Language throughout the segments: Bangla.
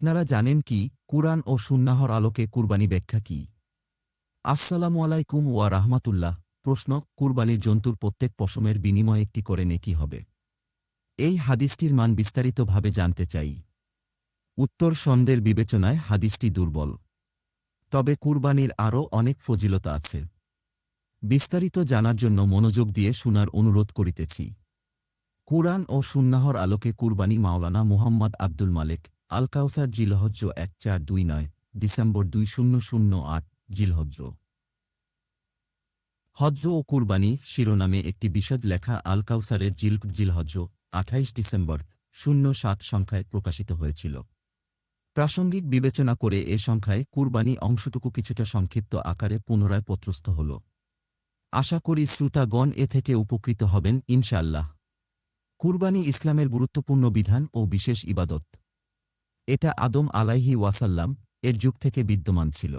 আপনারা জানেন কি? কুরআন ও সুন্নাহর আলোকে কুরবানি ব্যাখ্যা কি? আসসালামু আলাইকুম ওয়া রাহমাতুল্লাহ। প্রশ্ন, কুরবানির জন্তুর প্রত্যেক পশমের বিনিময়ে একটি করে নেকি হবে? এই হাদিসটির মান বিস্তারিতভাবে জানতে চাই। উত্তর সন্দের বিবেচনায় হাদিসটি দুর্বল। তবে কুরবানির আরও অনেক ফজিলতা আছে। বিস্তারিত জানার জন্য মনোযোগ দিয়ে শোনার অনুরোধ করিতেছি। কুরআন ও সুন্নাহর আলোকে কুরবানি মাওলানা মুহাম্মদ আব্দুল মালেক আল কাউসার জিলহজ্জ এক চার দুই নয়, ডিসেম্বর দুই শূন্য শূন্য আট, জিলহজ্জ। হজ্জ ও কুরবানি শিরোনামে একটি বিশদ লেখা আল কাউসারের জিল, জিলহজ্জ আঠাইশ ডিসেম্বর শূন্য সাত সংখ্যায় প্রকাশিত হয়েছিল। প্রাসঙ্গিক বিবেচনা করে এ সংখ্যায় কুরবানি অংশটুকু কিছুটা সংক্ষিপ্ত আকারে পুনরায় পত্রস্থ হল। আশা করি শ্রোতাগণ এ থেকে উপকৃত হবেন ইনশাল্লাহ কুরবানি ইসলামের গুরুত্বপূর্ণ বিধান ও বিশেষ ইবাদত। এটা আদম আলাইহি ওয়াসাল্লাম এর যুগ থেকে বিদ্যমান ছিল।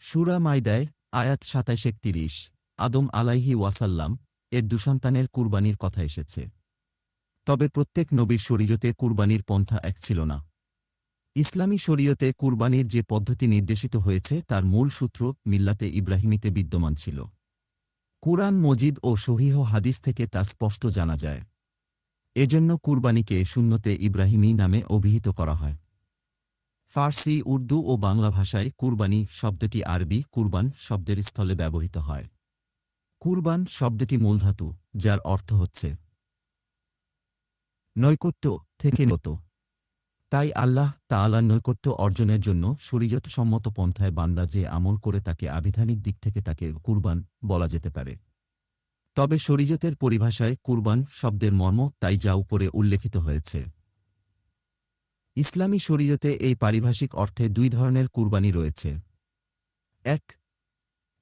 সুরা মাইদায় আয়াত সাতাইশ একতিরিশ, আদম আলাইহি ওয়াসাল্লাম এর দুসন্তানের কুরবানির কথা এসেছে। তবে প্রত্যেক নবীর শরীয়তে কুরবানির পন্থা এক ছিল না। ইসলামী শরীয়তে কুরবানির যে পদ্ধতি নির্দেশিত হয়েছে, তার মূল সূত্র মিল্লাতে ইব্রাহিমিতে বিদ্যমান ছিল। কুরআন, মজিদ ও সহিহ হাদিস থেকে তা স্পষ্ট জানা যায়। এজন্য কুরবানিকে শূন্যতে ইব্রাহিমী নামে অভিহিত করা হয়। ফার্সি, উর্দু ও বাংলা ভাষায় কুরবানি শব্দটি আরবি, কুরবান শব্দের স্থলে ব্যবহৃত হয়। কুরবান শব্দটি মূলধাতু, যার অর্থ হচ্ছে নৈকট্য থেকে নত তাই আল্লাহ তাআলার নৈকট্য অর্জনের জন্য শরীয়ত সম্মত পন্থায় বান্দা যে আমল করে তাকে আবিধানিক দিক থেকে তাকে কুরবান বলা যেতে পারে। তবে শরীয়তের পরিভাষায় কুরবান শব্দের মর্ম তাই যা উপরে উল্লেখিত হয়েছে। ইসলামী শরীয়তে এই পারিভাষিক অর্থে দুই ধরনের কুরবানি রয়েছে। এক,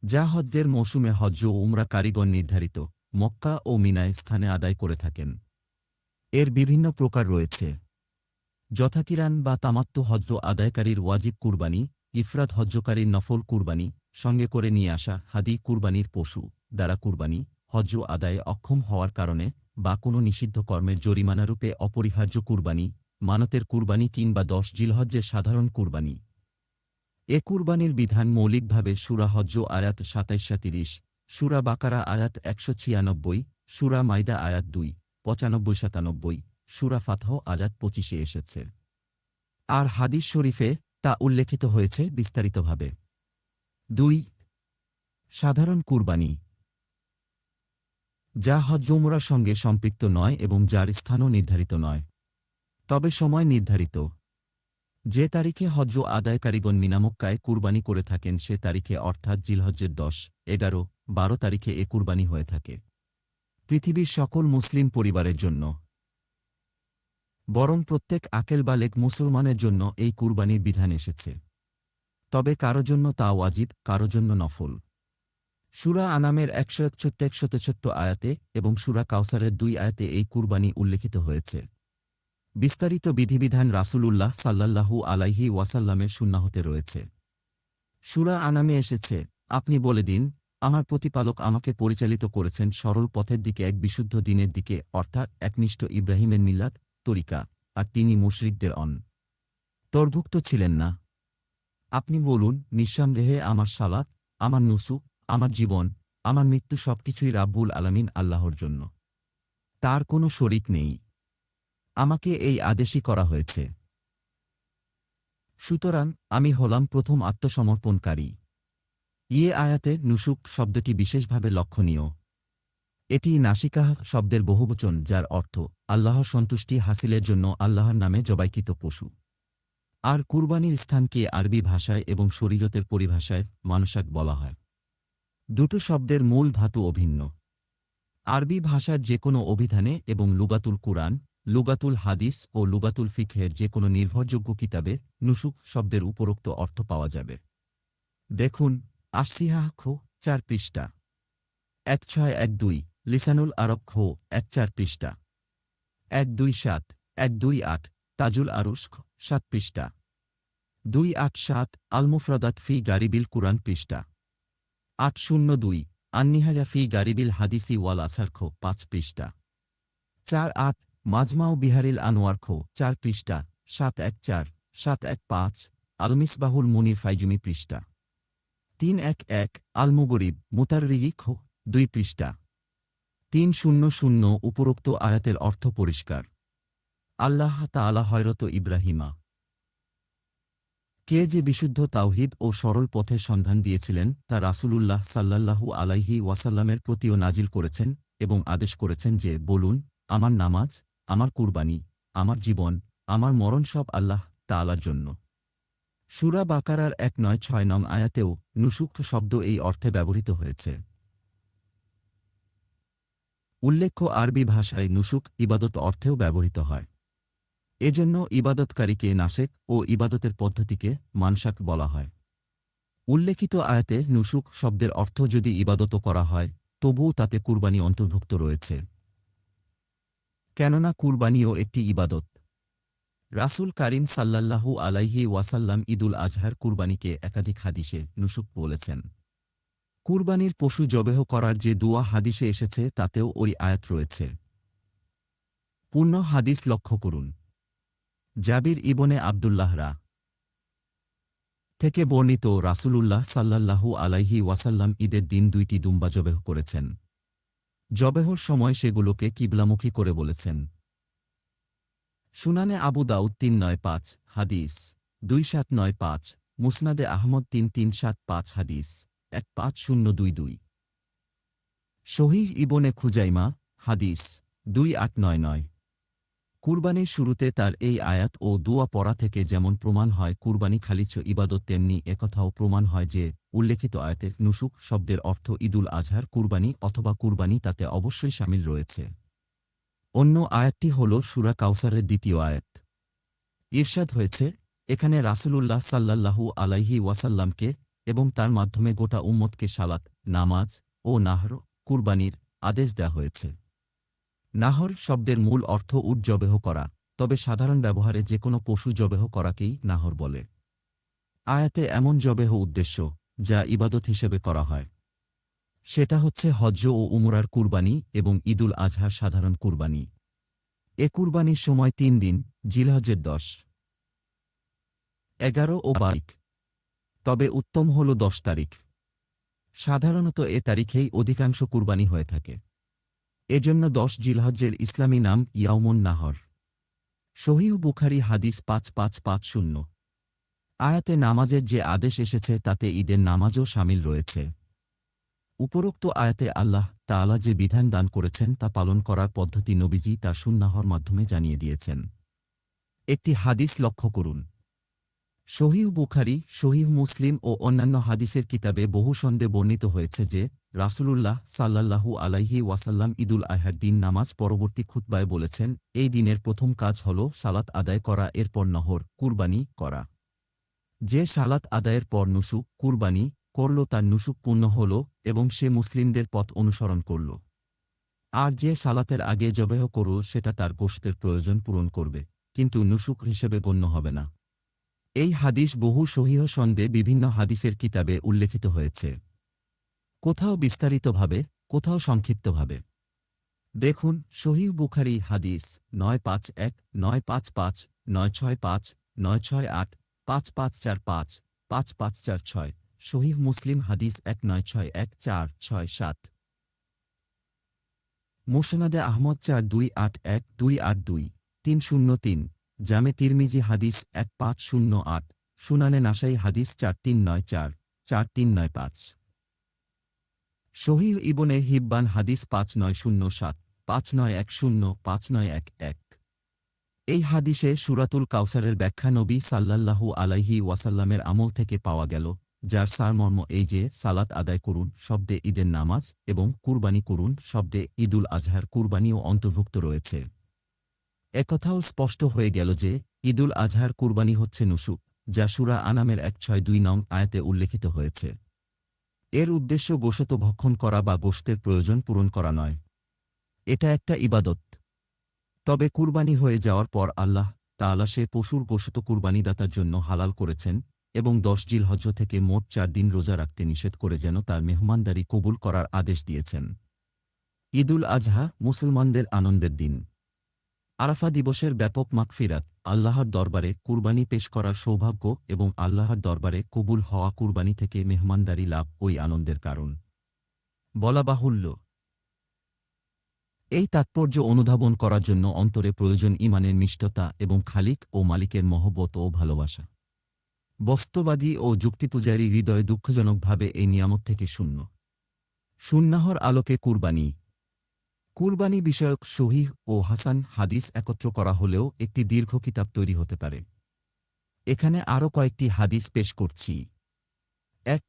যা হজ্জের মৌসুমে হজ্জ ও উমরা কারিগণ নির্ধারিত, মক্কা ও মিনায় স্থানে আদায় করে থাকেন। এর বিভিন্ন প্রকার রয়েছে। যথাকিরান বা তামাত্ম হজ্জ আদায়কারীর ওয়াজিব কুরবানি, ইফরাত হজ্জকারীর নফল কুরবানি, সঙ্গে করে নিয়ে আসা হাদি কুরবানির পশু দ্বারা কুরবানি হজ্জ আদায়ে অক্ষম হওয়ার কারণে বা কোনো নিষিদ্ধ কর্মের জরিমানারূপে অপরিহার্য কুরবানি, মানতের কুরবানি কিংবা দশ জিলহজ্জের সাধারণ কুরবানি। এ কুরবানির বিধান মৌলিকভাবে সুরা হজ্জ আয়াত সাতাইশ সাতিরিশ সুরা বাকারা আয়াত একশো ছিয়ানব্বই, সুরা মাইদা আয়াত দুই, পঁচানব্বই সাতানব্বই, সুরা ফাতহ আয়াত পঁচিশে এসেছে। আর হাদিস শরীফে তা উল্লেখিত হয়েছে বিস্তারিতভাবে। দুই, সাধারণ কুরবানি। যা হজ্জমরার সঙ্গে সম্পৃক্ত নয় এবং যার স্থানও নির্ধারিত নয়। তবে সময় নির্ধারিত। যে তারিখে হজ্জ আদায়কারীগণ মিনামক্কায় কুরবানি করে থাকেন, সে তারিখে অর্থাৎ জিলহজ্জের দশ, এগারো, বারো তারিখে এ কুরবানি হয়ে থাকে। পৃথিবীর সকল মুসলিম পরিবারের জন্য। বরং প্রত্যেক আকেল বালেক মুসলমানের জন্য এই কুরবানির বিধান এসেছে। তবে কারও জন্য তা ওয়াজিব, কারও জন্য নফল। সুরা আনামের একশো একষট্ট, একশত ছোট্ট আয়াতে এবং সুরা কাউসারের দুই আয়াতে এই কুরবানি উল্লেখিত হয়েছে। বিস্তারিত বিধিবিধান রাসূলুল্লাহ সাল্লাল্লাহু আলাইহি ওয়াসাল্লামের সুন্নাহতে রয়েছে। সুরা আনামে এসেছে, আপনি বলে দিন, আমার প্রতিপালক আমাকে পরিচালিত করেছেন সরল পথের দিকে এক বিশুদ্ধ দিনের দিকে, অর্থাৎ একনিষ্ঠ ইব্রাহিমের মিল্লাত তরিকা, আর তিনি মুশরিকদের অন। তর্ভুক্ত ছিলেন না। আপনি বলুন, নিঃসন্দেহে আমার সালাত, আমার নুসু আমার জীবন, আমার মৃত্যু সবকিছুই রাব্বুল আলামিন আল্লাহর জন্য। তার কোনো শরিক নেই। আমাকে এই আদেশই করা হয়েছে। সুতরাং আমি হলাম প্রথম আত্মসমর্পণকারী। ইয়ে আয়াতে নুসুক শব্দটি বিশেষভাবে লক্ষণীয়। এটি নাসিকাহ শব্দের বহুবচন, যার অর্থ আল্লাহর সন্তুষ্টি হাসিলের জন্য আল্লাহর নামে জবাইকৃত পশু। আর কুরবানির স্থানকে আরবি ভাষায় এবং শরীরতের পরিভাষায় মানসাক বলা হয়। দুটো শব্দের মূল ধাতু অভিন্ন। আরবি ভাষার যে কোনো অভিধানে এবং লুগাতুল কুরআন, লুগাতুল হাদিস ও লুগাতুল ফিখের যে কোনো নির্ভরযোগ্য কিতাবে নুসুক শব্দের উপরোক্ত অর্থ পাওয়া যাবে। দেখুন আসিহা খো, চার পৃষ্ঠা। এক ছয় এক দুই, লিসানুল আরব খো, এক চার পৃষ্ঠা। এক দুই সাত, এক দুই আট, তাজুল আরুস্ক সাত পৃষ্ঠা। দুই আট সাত আলমুফরদাত ফি গারিবিল কুরআন পৃষ্ঠা। আট শূন্য দুই, আন্নিহাজা ফি গারিবিল হাদিসি ওয়াল আছারখো পাঁচ পৃষ্ঠা। চার আট মাজমাও বিহারিল আনোয়ারখো চার পৃষ্ঠা, সাত এক চার, সাত এক পাঁচ, আলমিসবাহুল মুনির ফাইজুমি পৃষ্ঠা। তিন এক এক, আলমুগরিব, মুতাররিগি খো, দুই পৃষ্ঠা। তিন শূন্য শূন্য, উপরোক্ত আয়াতের অর্থ পরিষ্কার। আল্লাহ তাআলা হয়রত ইব্রাহিমা। কে যে বিশুদ্ধ তাওহিদ ও সরল পথের সন্ধান দিয়েছিলেন, তা রাসূলুল্লাহ সাল্লাল্লাহু আলাইহি ওয়াসাল্লামের প্রতিও নাজিল করেছেন এবং আদেশ করেছেন যে, বলুন, আমার নামাজ, আমার কুরবানি, আমার জীবন, আমার মরণ সব আল্লাহ তাআলার জন্য। সুরা বাকারার এক নয় ছয় নং আয়াতেও নুসুক শব্দ এই অর্থে ব্যবহৃত হয়েছে। উল্লেখ্য আরবি ভাষায় নুসুক ইবাদত অর্থেও ব্যবহৃত হয়। এজন্য ইবাদতকারীকে নাসেক ও ইবাদতের পদ্ধতিকে মানসাক বলা হয়। উল্লেখিত আয়াতে নুসুক শব্দের অর্থ যদি ইবাদতও করা হয়, তবুও তাতে কুরবানি অন্তর্ভুক্ত রয়েছে। কেননা কুরবানিও একটি ইবাদত। রাসূল কারিম সাল্লাল্লাহু আলাইহি ওয়াসাল্লাম ঈদুল আজহার কুরবানিকে একাধিক হাদিসে নুসুক বলেছেন। কুরবানির পশু জবেহ করার যে দুয়া হাদিসে এসেছে, তাতেও ওই আয়াত রয়েছে। পূর্ণ হাদিস লক্ষ্য করুন। জাবির ইবনে আবদুল্লাহরা থেকে বর্ণিত রাসূলুল্লাহ সাল্লাল্লাহু আলাইহি ওয়াসাল্লাম ঈদের দিন দুইটি দুম্বা জবেহ করেছেন। জবেহর সময় সেগুলোকে কিবলামুখী করে বলেছেন। সুনানে আবু দাউদ তিন নয় পাঁচ হাদিস, দুই সাত নয় পাঁচ, মুসনাদে আহমদ তিন তিন সাত পাঁচ হাদিস, এক পাঁচ শূন্য দুই দুই। শহীদ ইবনে খুজাইমা, হাদিস, দুই আট নয় নয়। কুরবানির শুরুতে তার এই আয়াত ও দুয়া পড়া থেকে যেমন প্রমাণ হয়, কুরবানি খালিছ ইবাদত, তেমনি একথাও প্রমাণ হয় যে উল্লেখিত আয়াতের নুসুক শব্দের অর্থ ঈদুল আজহার কুরবানি অথবা কুরবানি তাতে অবশ্যই সামিল রয়েছে। অন্য আয়াতটি হল সুরা কাউসারের দ্বিতীয় আয়াত। ঈর্ষাদ হয়েছে, এখানে রাসূলুল্লাহ সাল্লাল্লাহু আলাইহি ওয়াসাল্লামকে এবং তার মাধ্যমে গোটা উম্মতকে সালাত, নামাজ ও নাহর কুরবানির আদেশ দেওয়া হয়েছে। নাহর শব্দের মূল অর্থ উট জবেহ করা, তবে সাধারণ ব্যবহারে যে কোনো পশু জবেহ করাকেই নাহর বলে। আয়াতে এমন জবেহ উদ্দেশ্য, যা ইবাদত হিসেবে করা হয়। সেটা হচ্ছে হজ্জ ও উমরার কুরবানি এবং ঈদুল আজহার সাধারণ কুরবানি। এ কুরবানির সময় তিন দিন জিলহজের দশ। এগারো ও বাইক তবে উত্তম হল দশ তারিখ। সাধারণত এ তারিখেই অধিকাংশ কুরবানি হয়ে থাকে। এজন্য দশ জিলহজ্জের ইসলামী নাম ইয়াউমুন নাহর। শহীহ বুখারি হাদিস পাঁচ পাঁচ পাঁচ শূন্য। আয়াতে নামাজের যে আদেশ এসেছে, তাতে ঈদের নামাজও সামিল রয়েছে। উপরোক্ত আয়াতে আল্লাহ তাআলা যে বিধান দান করেছেন, তা পালন করার পদ্ধতি নবীজি তা সুন্নাহর মাধ্যমে জানিয়ে দিয়েছেন। একটি হাদিস লক্ষ্য করুন। শহীহ বুখারি শহীহ মুসলিম ও অন্যান্য হাদিসের কিতাবে বহু সন্দে বর্ণিত হয়েছে যে রাসূলুল্লাহ সাল্লাল্লাহু আলাইহি ওয়াসাল্লাম ঈদুল আহার দিন নামাজ পরবর্তী খুতবায় বলেছেন, এই দিনের প্রথম কাজ হল সালাত আদায় করা, এরপর নহর, কুরবানি করা। যে সালাত আদায়ের পর নুসুক, কুরবানি করল, তার নুসুক পূর্ণ হল এবং সে মুসলিমদের পথ অনুসরণ করল। আর যে সালাতের আগে জবেহ করল, সেটা তার গোষ্ঠের প্রয়োজন পূরণ করবে, কিন্তু নুসুক হিসেবে গণ্য হবে না। এই হাদিস বহু সহিহ সন্দে বিভিন্ন হাদিসের কিতাবে উল্লেখিত হয়েছে। কোথাও বিস্তারিতভাবে, কোথাও সংক্ষিপ্তভাবে। দেখুন শহীহ বুখারি হাদিস নয় পাঁচ এক, নয় পাঁচ পাঁচ, নয় ছয় পাঁচ, নয় ছয় আট, পাঁচ পাঁচ চার পাঁচ পাঁচ পাঁচ চার ছয় শহীহ মুসলিম হাদিস এক নয় ছয় এক চার ছয় সাত। মোসনাদে আহমদ চার দুই আট এক দুই আট দুই, তিন শূন্য তিন। জামে তিরমিজি হাদিস এক পাঁচ শূন্য আট, সুনানে নাসাই হাদিস চার তিন নয় চার চার তিন নয় পাঁচ। শহীদ ইবনে হিব্বান হাদিস পাঁচ নয় শূন্য সাত, পাঁচ নয় এক শূন্য, পাঁচ নয় এক এক। এই হাদিসে সুরাতুল কাউসারের ব্যাখ্যা নবী সাল্লাল্লাহু আলাইহি ওয়াসাল্লামের আমল থেকে পাওয়া গেল, যার সারমর্ম এই যে, সালাত আদায় করুন শব্দে ঈদের নামাজ এবং কুরবানি করুন শব্দে ঈদুল আজহার কুরবানিও অন্তর্ভুক্ত রয়েছে। একথাও স্পষ্ট হয়ে গেল যে ঈদুল আজহার কুরবানি হচ্ছে নুসুক, যা সুরা আনামের এক ছয় দুই নং আয়াতে উল্লেখিত হয়েছে। এর উদ্দেশ্য গোশত ভক্ষণ করা বা গোষ্ঠের প্রয়োজন পূরণ করা নয়। এটা একটা ইবাদত। তবে কুরবানি হয়ে যাওয়ার পর আল্লাহ তাআলা সে পশুর গোশত কুরবানিদাতার জন্য হালাল করেছেন এবং দশ জিল হজ্জ থেকে মোট চার দিন রোজা রাখতে নিষেধ করে যেন তার মেহমানদারি কবুল করার আদেশ দিয়েছেন। ঈদুল আজহা মুসলমানদের আনন্দের দিন। আরাফা দিবসের ব্যাপক মাকফিরাত আল্লাহর দরবারে কুরবানি পেশ করার সৌভাগ্য এবং আল্লাহর দরবারে কবুল হওয়া কুরবানি থেকে মেহমানদারি লাভ ওই আনন্দের কারণ। বলা বাহুল্য। এই তাৎপর্য অনুধাবন করার জন্য অন্তরে প্রয়োজন ইমানের মিষ্টতা এবং খালিক ও মালিকের মহব্বত ও ভালোবাসা। বস্তুবাদী ও যুক্তিপূজারী হৃদয় দুঃখজনকভাবে এই নিয়ামত থেকে শূন্য। সুন্নাহর আলোকে কুরবানি কুরবানি বিষয়ক শহীহ ও হাসান হাদিস একত্র করা হলেও একটি দীর্ঘ কিতাব তৈরি হতে পারে। এখানে আরও কয়েকটি হাদিস পেশ করছি। এক,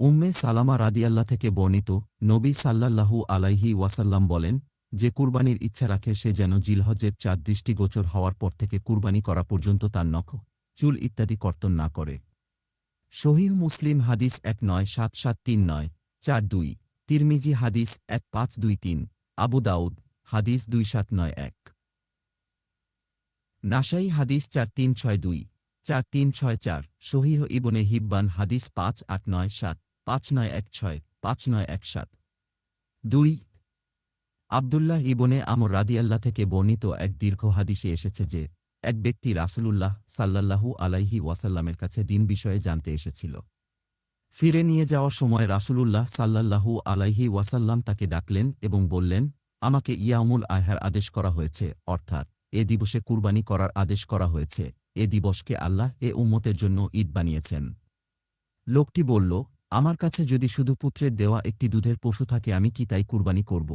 উম্মে সালামা রাদিয়াল্লাহ থেকে বর্ণিত নবী সাল্লাল্লাহু আলাইহি ওয়াসাল্লাম বলেন যে কুরবানির ইচ্ছা রাখে সে যেন জিলহজের চাঁদ দৃষ্টিগোচর হওয়ার পর থেকে কুরবানি করা পর্যন্ত তার নখ, চুল ইত্যাদি কর্তন না করে। শহীহ মুসলিম হাদিস এক নয় সাত সাত তিন নয় চার দুই। তিরমিজি হাদিস এক পাঁচ দুই তিন, আবু দাউদ, হাদিস দুই সাত নয় এক। নাসাই হাদিস চার তিন ছয় দুই, চার তিন ছয় চার শহীহ ইবনে হিব্বান হাদিস পাঁচ আট নয় সাত, পাঁচ নয় এক ছয়, পাঁচ নয় এক সাত। দুই, আবদুল্লাহ ইবনে আমর রাদিয়াল্লাহ থেকে বর্ণিত এক দীর্ঘ হাদিসে এসেছে যে, এক ব্যক্তি রাসূলুল্লাহ সাল্লাল্লাহু আলাইহি ওয়াসাল্লামের কাছে দিন বিষয়ে জানতে এসেছিল। ফিরে নিয়ে যাওয়ার সময় রাসূলুল্লাহ সাল্লাল্লাহু আলাইহি ওয়াসাল্লাম তাকে ডাকলেন এবং বললেন, আমাকে ইয়ামুল আহার আদেশ করা হয়েছে। অর্থাৎ, এ দিবসে কুরবানি করার আদেশ করা হয়েছে। এ দিবসকে আল্লাহ এ উম্মতের জন্য ঈদ বানিয়েছেন। লোকটি বলল, আমার কাছে যদি শুধু পুত্রের দেওয়া একটি দুধের পশু থাকে, আমি কি তাই কুরবানি করব?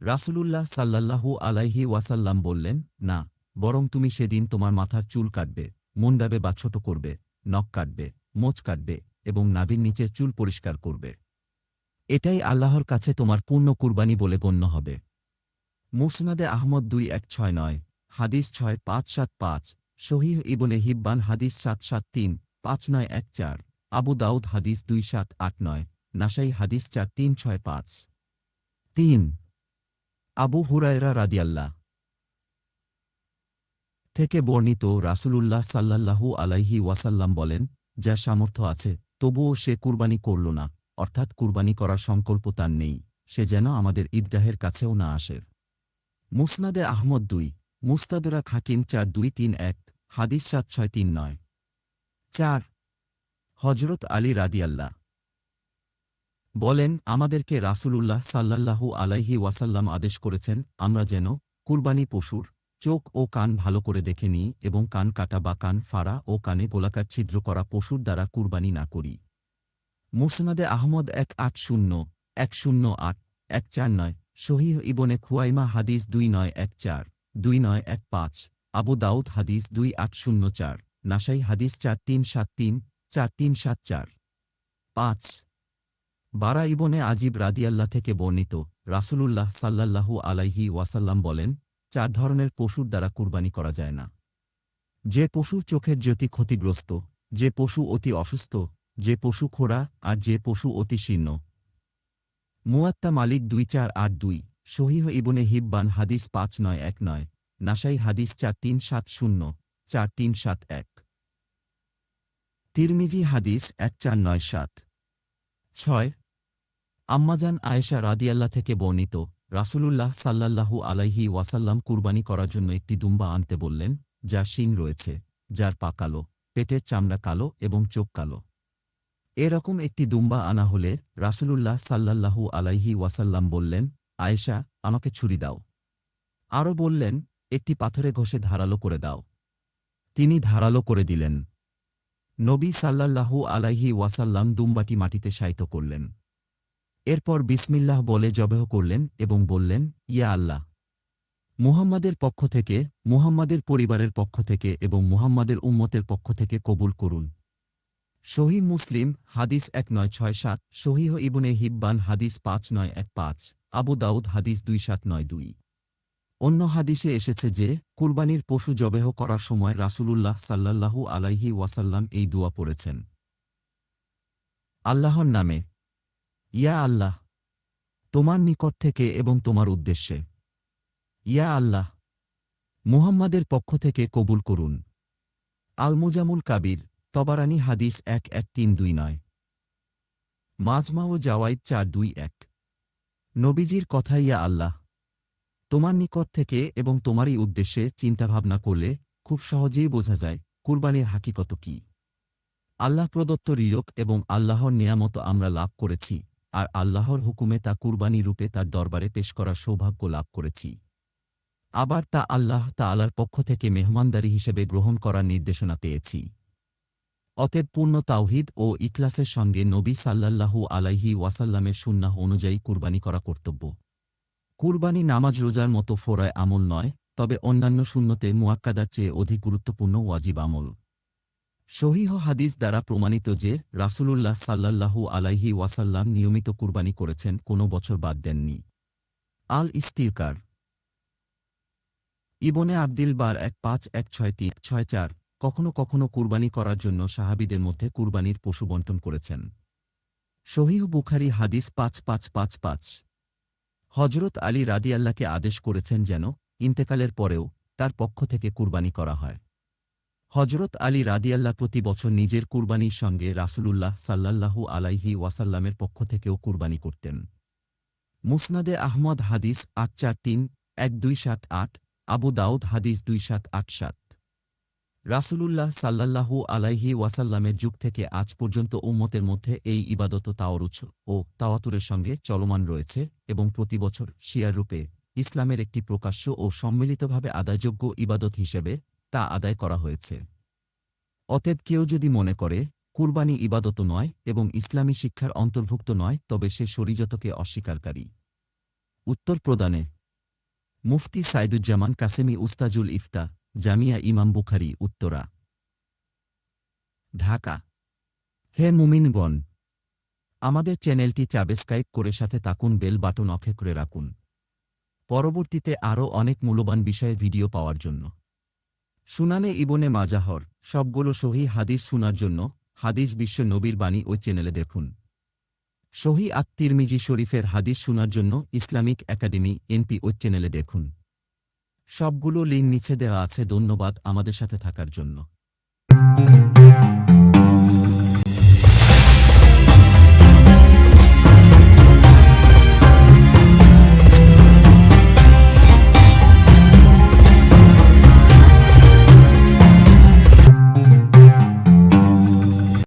রাসূলুল্লাহ সাল্লাল্লাহু আলাইহি ওয়াসাল্লাম বললেন, না, বরং তুমি সেদিন তোমার মাথার চুল কাটবে, মুন্ডাবে বা ছোট করবে, নখ কাটবে, মোচ কাটবে এবং নাভির নিচের চুল পরিষ্কার করবে। এটাই আল্লাহর কাছে তোমার পূর্ণ কুরবানি বলে গণ্য হবে। মুসনাদে আহমদ দুই এক ছয় নয়, হাদিস ছয় পাঁচ সাত পাঁচ শহীহ ইবনে হিব্বান হাদিস সাত সাত তিন, পাঁচ নয় এক চার, আবু দাউদ হাদিস দুই সাত আট নয়, নাসাই হাদিস চার তিন ছয় পাঁচ। তিন, আবু হুরায়রা রাদিয়াল্লাহ। থেকে বর্ণিত রাসূলুল্লাহ সাল্লাল্লাহু আলাইহি ওয়াসাল্লাম বলেন যা সামর্থ্য আছে তবুও সে কুরবানি করল না, অর্থাৎ কুরবানি করার সংকল্প তার নেই, সে যেন আমাদের ঈদগাহের কাছেও না আসে। মুসনাদে আহমদ দুই, মুস্তাদরা খাকিম চার দুই তিন এক, হাদিস সাত ছয় তিন নয়। চার হজরত আলী রাদিয়াল্লাহ। বলেন, আমাদেরকে রাসূলুল্লাহ সাল্লাল্লাহু আলাইহি ওয়াসাল্লাম আদেশ করেছেন, আমরা যেন কুরবানি পশুর চোখ ও কান ভালো করে দেখে নিই এবং কান কাটা বা কান ফাড়া ও কানে গোলাকার ছিদ্র করা পশুর দ্বারা কুরবানি না করি। মুসনাদে আহমদ এক আট শূন্য, এক শূন্য আট, এক চার নয় শহীহ ইবনে খুয়াইমা হাদিস দুই নয় এক চার, দুই নয় এক পাঁচ, আবু দাউদ হাদিস দুই আট শূন্য চার, নাসাই হাদিস চার তিন সাত তিন, চার তিন সাত চার। পাঁচ, বারা ইবনে আজিব রাদিয়াল্লাহ থেকে বর্ণিত রাসূলুল্লাহ সাল্লাল্লাহু আলাইহি ওয়াসাল্লাম বলেন চার ধরনের পশুর দ্বারা কুরবানি করা যায় না। যে পশুর চোখের জ্যোতি ক্ষতিগ্রস্ত, যে পশু অতি অসুস্থ, যে পশু খোড়া আর যে পশু অতি শীর্ণ। মুয়াত্তা মালিক দুই চার আট দুই শহীহ ইবনে হিব্বান হাদিস পাঁচ নয় এক নয়, নাসাই হাদিস চার তিন সাত শূন্য, চার তিন সাত এক। তিরমিজি হাদিস এক চার নয় সাত। ছয়, আম্মাজান আয়েশা রাদিয়াল্লাহ থেকে বর্ণিত রাসূলুল্লাহ সাল্লাল্লাহু আলাইহি ওয়াসাল্লাম কুরবানি করার জন্য একটি দুম্বা আনতে বললেন, যা শিং রয়েছে, যার পা কালো পেটের চামড়া কালো এবং চোখ কালো। এরকম একটি দুম্বা আনা হলে রাসূলুল্লাহ সাল্লাল্লাহু আলাইহি ওয়াসাল্লাম বললেন, আয়েশা, আমাকে ছুরি দাও। আরও বললেন, একটি পাথরে ঘষে ধারালো করে দাও। তিনি ধারালো করে দিলেন। নবী সাল্লাল্লাহু আলাইহি ওয়াসাল্লাম দুম্বাটি মাটিতে শায়িত করলেন। এরপর বিসমিল্লাহ বলে জবেহ করলেন এবং বললেন, ইয়া আল্লাহ। মুহাম্মাদের পক্ষ থেকে, মুহাম্মাদের পরিবারের পক্ষ থেকে এবং মুহাম্মাদের উম্মতের পক্ষ থেকে কবুল করুন। শহীদ মুসলিম, হাদিস এক নয় ছয় সাত শহীহ ইবনে হিব্বান, হাদিস পাঁচ নয় এক পাঁচ, আবু দাউদ, হাদিস দুই সাত নয় দুই। অন্য হাদিসে এসেছে যে, কুরবানির পশু জবেহ করার সময় রাসূলুল্লাহ সাল্লাল্লাহু আলাইহি ওয়াসাল্লাম এই দোয়া পড়েছেন। আল্লাহর নামে ইয়া আল্লাহ, তোমার নিকট থেকে এবং তোমার উদ্দেশ্যে। ইয়া আল্লাহ, মুহাম্মাদের পক্ষ থেকে কবুল করুন। আল মুজামুল কাবির, তবারানি হাদিস এক এক তিন দুই নয়। মাজমা ও জাওয়াইদ চার দুই এক। নবীজির কথা ইয়া আল্লাহ, তোমার নিকট থেকে এবং তোমারই উদ্দেশ্যে চিন্তাভাবনা করলে খুব সহজেই বোঝা যায় কুরবানির হাকিকত কি। আল্লাহ প্রদত্ত রিজক এবং আল্লাহর নিয়ামত আমরা লাভ করেছি। আর আল্লাহর হুকুমে তা কুরবানি রূপে তার দরবারে পেশ করার সৌভাগ্য লাভ করেছি। আবার তা আল্লাহ তাআলার পক্ষ থেকে মেহমানদারি হিসেবে গ্রহণ করার নির্দেশনা পেয়েছি। অতএব পূর্ণ তাওহিদ ও ইখলাসের সঙ্গে নবী সাল্লাল্লাহু আলাইহি ওয়াসাল্লামের সুন্নাহ অনুযায়ী কুরবানি করা কর্তব্য। কুরবানি নামাজ রোজার মতো ফোরায় আমল নয়, তবে অন্যান্য শূন্যতে মুয়াক্কাদার চেয়ে অধিক গুরুত্বপূর্ণ ওয়াজিব আমল। সহিহ হাদিস দ্বারা প্রমাণিত যে রাসূলুল্লাহ সাল্লাল্লাহু আলাইহি ওয়াসাল্লাম নিয়মিত কুরবানি করেছেন কোনো বছর বাদ দেননি। আল ইস্তিকার ইবনে আব্দিল বার এক পাঁচ এক ছয় তিন ছয় চার কখনো কখনো কুরবানি করার জন্য সাহাবিদের মধ্যে কুরবানির পশু বন্টন করেছেন। শহীহ বুখারি হাদিস পাঁচ পাঁচ পাঁচ পাঁচ। হজরত আলী রাদিয়াল্লাহকে আদেশ করেছেন যেন ইন্তেকালের পরেও তার পক্ষ থেকে কুরবানি করা হয়। হজরত আলী রাদিয়াল্লাহ প্রতি বছর নিজের কুরবানির সঙ্গে রাসূলুল্লাহ সাল্লাল্লাহু আলাইহি ওয়াসাল্লামের পক্ষ থেকেও কুরবানি করতেন। মুসনাদে আহমদ হাদিস আট চার তিন, এক দুই সাত আট, আবু দাউদ হাদিস দুই সাত আট সাত। রাসূলুল্লাহ সাল্লাল্লাহু আলাইহি ওয়াসাল্লামের যুগ থেকে আজ পর্যন্ত উম্মতের মধ্যে এই ইবাদত তাওরুচ ও তাওয়াতুরের সঙ্গে চলমান রয়েছে এবং প্রতি বছর শিয়ার রূপে ইসলামের একটি প্রকাশ্য ও সম্মিলিতভাবে আদায়যোগ্য ইবাদত হিসেবে তা আদায় করা হয়েছে। অতএব কেউ যদি মনে করে, কুরবানি ইবাদত নয় এবং ইসলামী শিক্ষার অন্তর্ভুক্ত নয়, তবে সে শরীযতকে অস্বীকারকারী উত্তর প্রদানে, মুফতি সাইদুজ্জামান কাসেমি উস্তাজুল ইফতা জামিয়া ইমাম বুখারি, উত্তরা। ঢাকা। হে মুমিনগণ, আমাদের চ্যানেলটি সাবস্ক্রাইব করে সাথে তাকুন বেল বাটন অখে করে রাখুন। পরবর্তীতে আরও অনেক মূল্যবান বিষয়ে ভিডিও পাওয়ার জন্য। সুনানে ইবনে মাজাহর, সবগুলো সহি হাদিস শোনার জন্য হাদিস বিশ্ব নবীর বাণী ওই চ্যানেলে দেখুন। সহি আত্মিরমিজি শরীফের হাদিস শোনার জন্য ইসলামিক একাডেমি, এনপি ওই চ্যানেলে দেখুন। সবগুলো লিঙ্ক নিচে দেওয়া আছে, ধন্যবাদ আমাদের সাথে থাকার জন্য।